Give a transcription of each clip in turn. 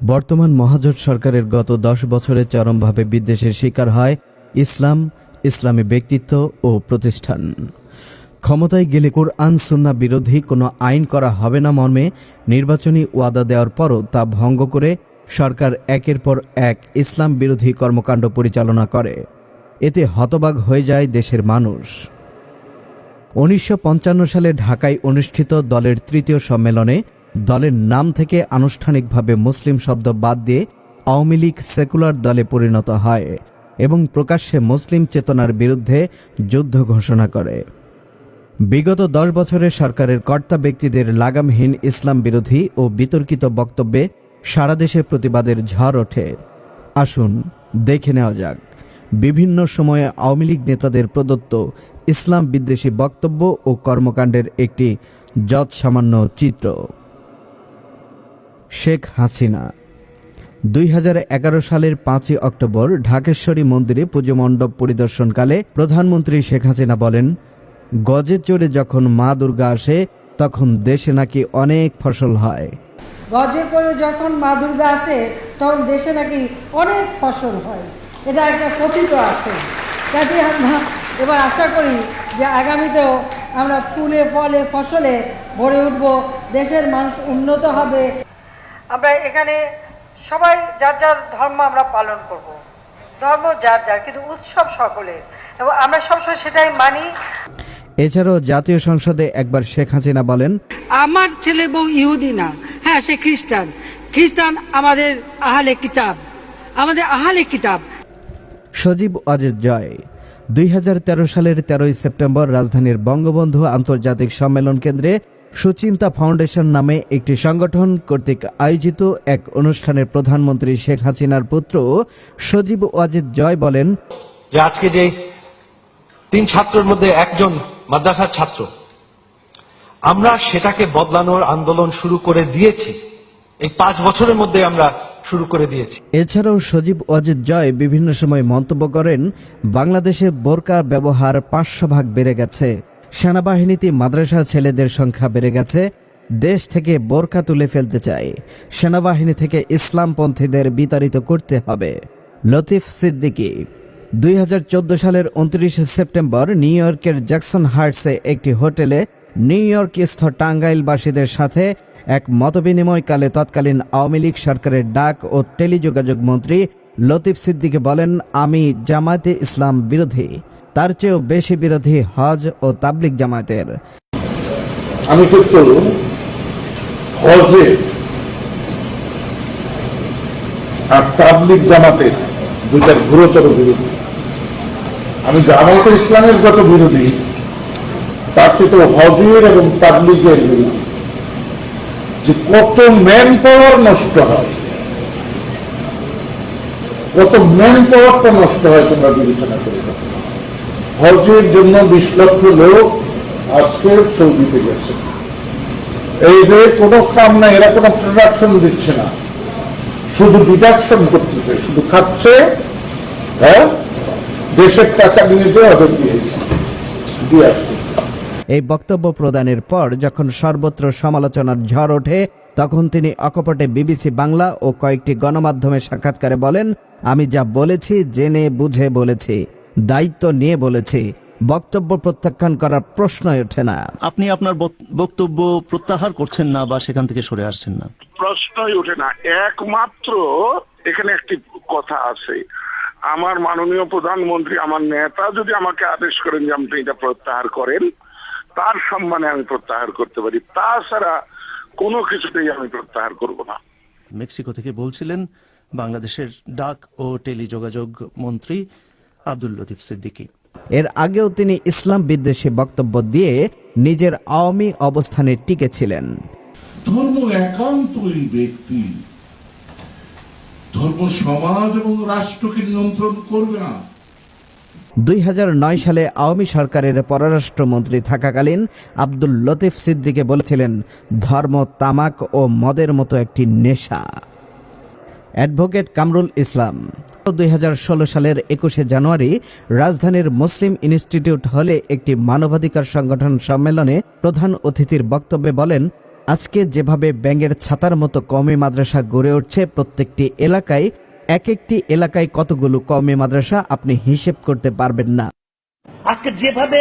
বর্তমান মহাজোট সরকারের গত দশ বছরে চরমভাবে বিদ্বেষের শিকার হয় ইসলাম, ইসলামী ব্যক্তিত্ব ও প্রতিষ্ঠান। ক্ষমতায় গেলে কোরআন সুন্না বিরোধী কোনো আইন করা হবে না মর্মে নির্বাচনী ওয়াদা দেওয়ার পরও তা ভঙ্গ করে সরকার একের পর এক ইসলাম বিরোধী কর্মকাণ্ড পরিচালনা করে। এতে হতবাক হয়ে যায় দেশের মানুষ। উনিশশো পঞ্চান্ন সালে ঢাকায় অনুষ্ঠিত দলের তৃতীয় সম্মেলনে দলের নাম থেকে আনুষ্ঠানিকভাবে মুসলিম শব্দ বাদ দিয়ে আওয়ামী লীগ সেকুলার দলে পরিণত হয় এবং প্রকাশ্যে মুসলিম চেতনার বিরুদ্ধে যুদ্ধ ঘোষণা করে। বিগত দশ বছরে সরকারের কর্তা ব্যক্তিদের লাগামহীন ইসলাম বিরোধী ও বিতর্কিত বক্তব্যে সারা দেশে প্রতিবাদের ঝড় ওঠে। আসুন দেখে নেওয়া যাক। বিভিন্ন সময়ে আওয়ামী লীগ নেতাদের প্রদত্ত ইসলাম বিদ্বেষী বক্তব্য ও কর্মকাণ্ডের একটি যৎসামান্য চিত্র। শেখ হাসিনা। দুই হাজার এগারো সালের পাঁচই অক্টোবর ঢাকেশ্বরী মন্দিরে পুজো মণ্ডপ পরিদর্শনকালে প্রধানমন্ত্রী শেখ হাসিনা বলেন, গজে চড়ে যখন মা দুর্গা আসে, তখন দেশে নাকি অনেক ফসল হয়। গজে করে যখন মা দুর্গা আসে, তখন দেশে নাকি অনেক ফসল হয়। এটা একটা কথিত আছে। কাজে আমরা এবার আশা করি যে আগামীতেও আমরা ফুলে, ফলে, ফসলে ভরে উঠব, দেশের মানুষ উন্নত হবে। আমরা এখানে সবাই যার যার ধর্ম আমরা পালন করব। ধর্ম যার যার কিন্তু উৎসব সকলের। এবং আমরা সবসময় সেটাই মানি। এছাড়াও জাতীয় সংসদে একবার শেখ হাসিনা বলেন আমার ছেলে বউ ইহুদি না। হ্যাঁ সে খ্রিস্টান। খ্রিস্টান আমাদের আহালে কিতাব। আমাদের আহালে কিতাব। সজীব অজিত জয় দুই হাজার তেরো সালের তেরোই সেপ্টেম্বর রাজধানীর বঙ্গবন্ধু আন্তর্জাতিক সম্মেলন কেন্দ্রে সুচিন্তা ফাউন্ডেশন নামে একটি সংগঠন কর্তৃক আয়োজিত এক অনুষ্ঠানে প্রধানমন্ত্রী শেখ হাসিনার পুত্র সজীব ওয়াজিদ জয় বলেন যে আজকে যে তিন ছাত্রের মধ্যে একজন মাদ্রাসার ছাত্র আমরা সেটাকে বদলানোর আন্দোলন শুরু করে দিয়েছি। এই পাঁচ বছরের মধ্যে আমরা শুরু করে দিয়েছি। এছাড়াও সজীব অজিত জয় বিভিন্ন সময় মন্তব্য করেন বাংলাদেশে বোরকা ব্যবহার পাঁচশো ভাগ বেড়ে গেছে। সেনাবাহিনীতে মাদ্রাসার ছেলেদের সংখ্যা বেড়ে গেছে। দেশ থেকে বোরকা তুলে ফেলতে চায় সেনাবাহিনী থেকে ইসলামপন্থীদের বিতাড়িত করতে হবে। লতিফ সিদ্দিকী, দুই হাজার চোদ্দ সালের উনত্রিশে সেপ্টেম্বর নিউ ইয়র্কের জ্যাকসন হার্টসে একটি হোটেলে নিউ ইয়র্কস্থ টাঙ্গাইলবাসীদের সাথে এক মতবিনিময়কালে তৎকালীন আওয়ামী লীগ সরকারের ডাক ও টেলিযোগাযোগ মন্ত্রী লতিফ সিদ্দিকী বলেন, আমি জামায়াতে ইসলাম বিরোধী। তার চেয়েও বেশি বিরোধী হজ ও তাবলিক জামায়াতের। আমি কিন্তু হজে আর তাবলিক জামাতের দুইটার গুরুতর বিরোধী। আমি জামায়াতে ইসলামের যত বিরোধী, তার চেয়ে হজের এবং তাবলিগের বিরোধী। যে কত ম্যান পাওয়ার নষ্ট হয়। কত ম্যান পাওয়ারটা নষ্ট হয় তোমরা বিবেচনা করে। হজের জন্য বিশ লক্ষ লোক আজকে সৌদিতে গেছে। এই যে কোনো কাম না এরা কোনো প্রোডাকশন দিচ্ছে না। শুধু ডিডাকশন করতেছে, শুধু খাচ্ছে হ্যাঁ? দেশের টাকা নিয়ে যে ওদের দিয়েছে, দিয়ে আসতেছে। এই বক্তব্য প্রদানের পর যখন সর্বত্র সমালোচনার ঝড় ওঠে তখন তিনি অকপটে বিবিসি বাংলা ও কয়েকটি গণমাধ্যমে সাক্ষাৎকারে বলেন আমি যা বলেছি জেনে বুঝে বলেছি দায়িত্ব নিয়ে বলেছি। বক্তব্য প্রত্যাখ্যান করার প্রশ্নই ওঠে না। আপনি আপনার বক্তব্য প্রত্যাহার করছেন না বা সেখান থেকে সরে আসছেন না? প্রশ্নই ওঠে না। একমাত্র এখানে একটি কথা আছে। আমার মাননীয় প্রধানমন্ত্রী আমার নেতা যদি আমাকে আদেশ করেন যে আপনি এটা প্রত্যাহার করেন তার সম্মানে আমি প্রত্যাহার করতে পারি। তাছাড়া কোনো কিছুতেই আমি প্রত্যাহার করব না। মেক্সিকো থেকে বলছিলেন বাংলাদেশের ডাক ও টেলিযোগাযোগ মন্ত্রী আব্দুল লতিফ সিদ্দিকী। এর আগেও তিনি ইসলাম বিদ্বেষী বক্তব্য দিয়ে নিজের আওয়ামী অবস্থানে টিকেছিলেন। ধর্ম একান্তই ব্যক্তি। ধর্ম সমাজ এবং রাষ্ট্রকে নিয়ন্ত্রণ করবে না। দুই হাজার নয় সালে আওয়ামী সরকারের পররাষ্ট্রমন্ত্রী থাকাকালীন আব্দুল লতিফ সিদ্দিকে বলেছিলেন, ধর্ম তামাক ও মদের মতো একটি নেশা। অ্যাডভোকেট কামরুল ইসলাম, দুই হাজার ষোলো সালের একুশে জানুয়ারি রাজধানীর মুসলিম ইনস্টিটিউট হলে একটি মানবাধিকার সংগঠন সম্মেলনে প্রধান অতিথির বক্তব্যে বলেন, আজকে যেভাবে ব্যাঙের ছাতার মতো কওমি মাদ্রাসা গড়ে উঠছে প্রত্যেকটি এলাকায় এক একটি এলাকায় কতগুলো কওমি মাদ্রাসা আপনি হিসেব করতে পারবেন না? আজকে যেভাবে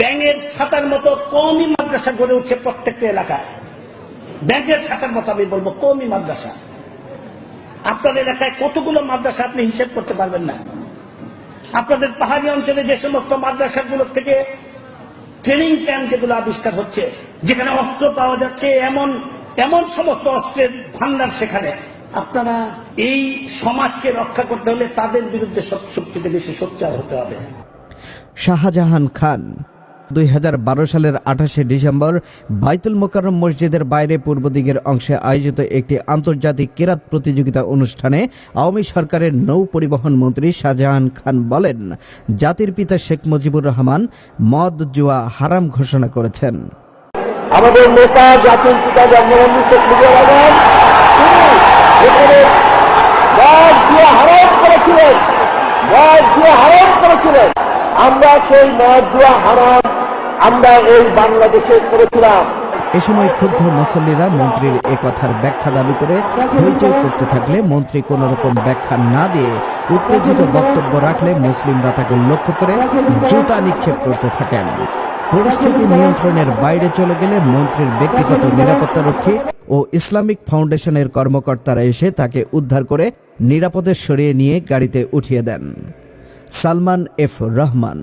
ব্যাঙের ছাতার মতো কমই মাদ্রাসা গড়ে উঠছে প্রত্যেকটা এলাকায়, ব্যাঙের ছাতার মতো আমি বলব কমই মাদ্রাসা। আপনার এলাকায় কতগুলো মাদ্রাসা আপনি হিসেব করতে পারবেন না? আপনাদের পাহাড়ি অঞ্চলে যে সমস্ত মাদ্রাসাগুলো থেকে ট্রেনিং ক্যাম্প যেগুলো আবিষ্কার হচ্ছে, যেখানে অস্ত্র পাওয়া যাচ্ছে, এমন এমন সমস্ত অস্ত্রের ভান্ডার সেখানে। আপনারা এই সমাজকে রক্ষা করতে হলে তাদের বিরুদ্ধে সব সবচেয়ে বেশি সোচ্চার হতে হবে। শাহজাহান খান দুই হাজার বারো সালের আঠাশে ডিসেম্বর বাইতুল মোকাররম মসজিদের বাইরে পূর্ব দিকের অংশে আয়োজিত একটি আন্তর্জাতিক কেরাত প্রতিযোগিতা অনুষ্ঠানে আওয়ামী সরকারের নৌ পরিবহন মন্ত্রী শাহজাহান খান বলেন জাতির পিতা শেখ মুজিবুর রহমান মদ জুয়া হারাম ঘোষণা করেছেন। আমাদের নেতা জাতির পিতা বঙ্গবন্ধু শেখ মুজিবুর রহমান এখানে মদ দিয়ে হারাম করেছিলেন। মদ দিয়ে হারাম করেছিলেন। আমরা সেই মদ জুয়া হারাম আমরা এই বাংলাদেশে করেছিলাম। এ সময় ক্ষুব্ধ মুসল্লিরা মন্ত্রীর এ কথার ব্যাখ্যা দাবি করে হইচই করতে থাকলে মন্ত্রী কোন রকম ব্যাখ্যা না দিয়ে উত্তেজিত বক্তব্য রাখলে মুসলিমরা তাকে লক্ষ্য করে জুতা নিক্ষেপ করতে থাকেন। পরিস্থিতি নিয়ন্ত্রণের বাইরে চলে গেলে মন্ত্রীর ব্যক্তিগত নিরাপত্তারক্ষী ও ইসলামিক ফাউন্ডেশনের কর্মকর্তারা এসে তাকে উদ্ধার করে নিরাপদে সরিয়ে নিয়ে গাড়িতে উঠিয়ে দেন। সালমান এফ রহমান।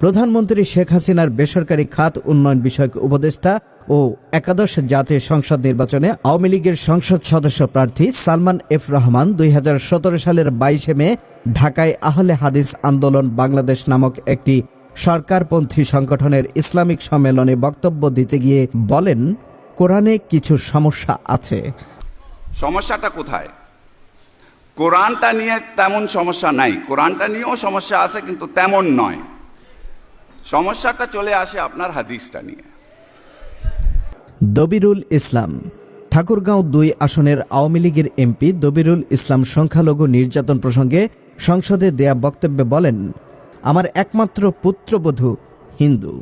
প্রধানমন্ত্রী শেখ হাসিনার বেসরকারি খাত উন্নয়ন বিষয়ক উপদেষ্টা ও একাদশ জাতীয় সংসদ নির্বাচনে আওয়ামী লীগের সংসদ সদস্য প্রার্থী সালমান এফ রহমান দুই হাজার সতেরো সালের বাইশে মে ঢাকায় আহলে হাদিস আন্দোলন বাংলাদেশ নামক একটি সরকারপন্থী সংগঠনের ইসলামিক সম্মেলনে বক্তব্য দিতে গিয়ে বলেন কোরআনে কিছু সমস্যা আছে। সমস্যাটা কোথায়? কোরআনটা নিয়ে তেমন সমস্যা নাই। কোরআনটা নিয়েও সমস্যা আছে কিন্তু তেমন নয়। সমস্যাটা চলে আসে আপনার হাদিসটা নিয়ে। দবিরুল ইসলাম ঠাকুরগাঁও দুই আসনের আওয়ামী লীগের এমপি দবিরুল ইসলাম সংখ্যালঘু নির্যাতন প্রসঙ্গে সংসদে দেয়া বক্তব্যে বলেন আমার একমাত্র পুত্রবধূ হিন্দু।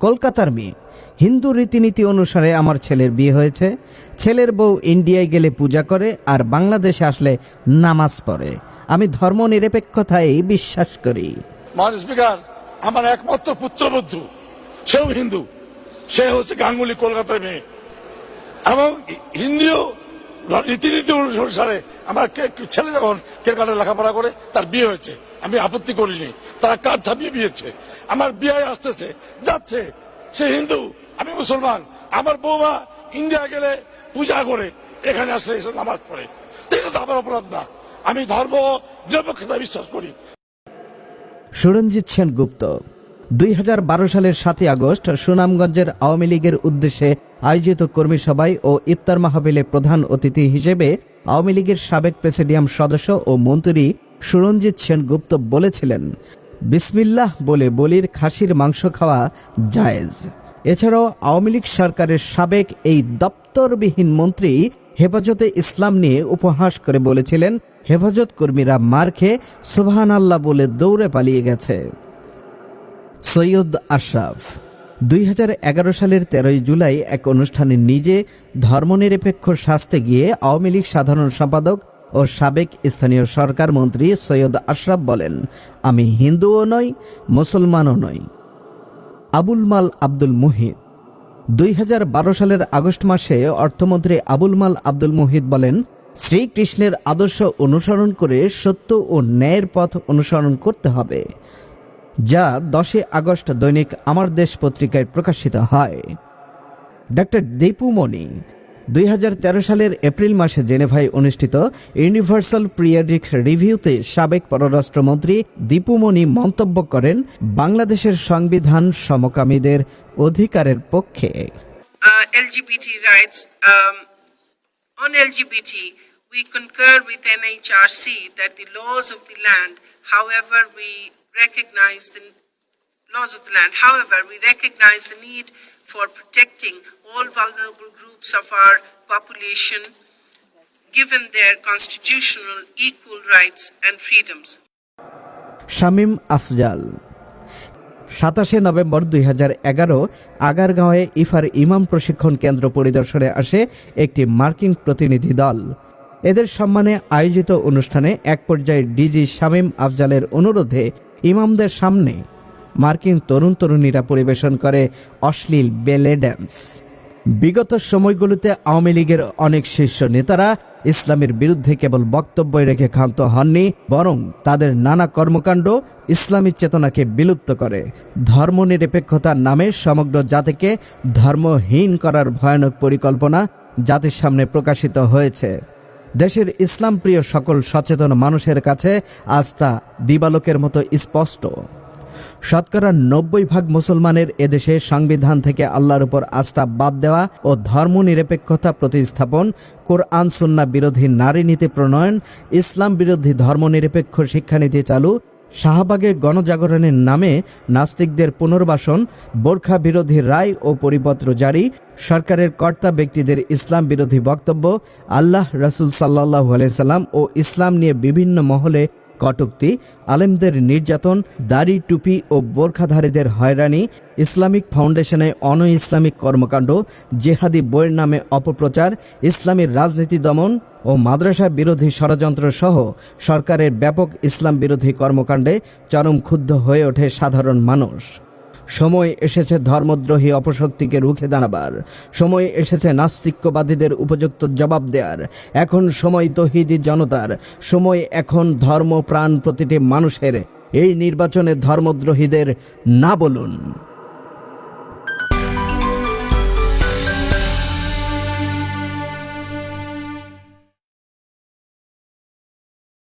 কলকাতার মেয়ে। হিন্দু রীতিনীতি অনুসারে আমার ছেলের বিয়ে হয়েছে। ছেলের বউ ইন্ডিয়ায় গেলে পূজা করে আর বাংলাদেশে আসলে নামাজ পড়ে। আমি ধর্ম নিরপেক্ষতায় বিশ্বাস করি। আমার একমাত্র পুত্রবধূ সেও হিন্দু। সে হচ্ছে গাঙ্গুলি কলকাতায় মেয়ে। এবং হিন্দুও রীতিনীতি অনুসারে আমার ছেলে যখন কেলকাটা লেখাপড়া করে, তার বিয়ে হয়েছে। আমি আপত্তি করিনি। তারা কার ছাপিয়ে বিয়েছে? আমার বিয়ে আসতেছে, যাচ্ছে। সে হিন্দু, আমি মুসলমান। আমার বৌমা ইন্ডিয়া গেলে পূজা করে, এখানে আসলে এসে নামাজ পড়ে। এটা তো আমার অপরাধ না। আমি ধর্ম নিরপেক্ষতা বিশ্বাস করি। সুরঞ্জিত সেনগুপ্ত। দুই হাজার বারো সালের সাতই আগস্ট সুনামগঞ্জের আওয়ামী লীগের উদ্দেশ্যে আয়োজিত কর্মী সভায় ও ইফতার মাহফিলে প্রধান অতিথি হিসেবে আওয়ামী লীগের সাবেক প্রেসিডিয়াম সদস্য ও মন্ত্রী সুরঞ্জিত সেনগুপ্ত বলেছিলেন, বিসমিল্লাহ বলে বলির খাসির মাংস খাওয়া জায়েজ। এছাড়াও আওয়ামী লীগ সরকারের সাবেক এই দপ্তরবিহীন মন্ত্রী হেফাজতে ইসলাম নিয়ে উপহাস করে বলেছিলেন, হেফাজত কর্মীরা মার খেয়ে সুবহান আল্লাহ বলে দৌড়ে পালিয়ে গেছে। সৈয়দ আশরাফ। দুই হাজার এগারো সালের তেরোই জুলাই এক অনুষ্ঠানে নিজে ধর্মনিরপেক্ষ শাস্তে গিয়ে আওয়ামী লীগ সাধারণ সম্পাদক ও সাবেক স্থানীয় সরকার মন্ত্রী সৈয়দ আশরাফ বলেন, আমি হিন্দুও নই, মুসলমানও নই। আবুল মাল আব্দুল মুহিত। দুই হাজার বারো সালের আগস্ট মাসে অর্থমন্ত্রী আবুল মাল আব্দুল মুহিত বলেন, শ্রীকৃষ্ণের আদর্শ অনুসরণ করে সত্য ও ন্যায়ের পথ অনুসরণ করতে হবে। যা দশই আগস্ট দৈনিক আমার দেশ পত্রিকায় প্রকাশিত হয়। ডক্টর দীপু মণি দুই হাজার তেরো সালের এপ্রিল মাসে জেনেভায় অনুষ্ঠিত ইউনিভার্সাল পিরিয়ডিক রিভিউতে সাবেক পররাষ্ট্রমন্ত্রী দীপুমণি মন্তব্য করেন বাংলাদেশের সংবিধান সমকামীদের অধিকারের পক্ষে। we concur with NHRC that the laws of the land, however, we recognize the laws of the land. However, we recognize the need for protecting all vulnerable groups of our population given their constitutional equal rights and freedoms. Shamim Afzal সাতাশে November দুই হাজার এগারো আগারগাঁওয়ে ইফার ইমাম প্রশিক্ষণ কেন্দ্র পরিদর্শনে আসে একটি মার্কিন প্রতিনিধি দল এদের সম্মানে আয়োজিত অনুষ্ঠানে এক পর্যায়ে ডিজি শামীম আফজালের অনুরোধে ইমামদের সামনে মার্কিন তরুণ তরুণীরা পরিবেশন করে অশ্লীল বেলে ড্যান্স। বিগত সময়গুলোতে আওয়ামী লীগের অনেক শীর্ষ নেতারা ইসলামের বিরুদ্ধে কেবল বক্তব্য রেখে ক্ষান্ত হননি, বরং তাদের নানা কর্মকাণ্ড ইসলামী চেতনাকে বিলুপ্ত করে। ধর্মনিরপেক্ষতার নামে সমগ্র জাতিকে ধর্মহীন করার ভয়ানক পরিকল্পনা জাতির সামনে প্রকাশিত হয়েছে। দেশের ইসলাম প্রিয় সকল সচেতন মানুষের কাছে আস্থা দিবালোকের মতো স্পষ্ট। শতকরা নব্বই ভাগ মুসলমানের এদেশে সংবিধান থেকে আল্লাহর উপর আস্থা বাদ দেওয়া ও ধর্মনিরপেক্ষতা প্রতিস্থাপন, কোরআন সুন্না বিরোধী নারী নীতি প্রণয়ন, ইসলাম বিরোধী ধর্মনিরপেক্ষ শিক্ষানীতি চালু শাহবাগে গণজাগরণের নামে নাস্তিকদের পুনর্বাসন, বোরখা বিরোধী রায় ও পরিপত্র জারি, সরকারের কর্তা ব্যক্তিদের ইসলাম বিরোধী বক্তব্য, আল্লাহ রসুল সাল্লাহ আলাইসাল্লাম ও ইসলাম নিয়ে বিভিন্ন মহলে কটুক্তি, আলেমদের নির্যাতন, দাড়ি, টুপি ও বোরখাধারীদের হয়রানি, ইসলামিক ফাউন্ডেশনে অন ইসলামিক কর্মকাণ্ড, জেহাদি বইয়ের নামে অপপ্রচার ইসলামের রাজনীতি দমন ও মাদ্রাসা বিরোধী ষড়যন্ত্র সহ সরকারের ব্যাপক ইসলাম বিরোধী কর্মকাণ্ডে চরম ক্ষুব্ধ হয়ে ওঠে সাধারণ মানুষ। সময় এসেছে ধর্মদ্রোহী অপশক্তিকে রুখে দাঁড়াবার। সময় এসেছে নাস্তিক্যবাদীদের উপযুক্ত জবাব দেওয়ার এখন সময় তহিদি জনতার। সময় এখন ধর্ম প্রাণ প্রতিটি মানুষের। এই নির্বাচনে ধর্মদ্রোহীদের না বলুন।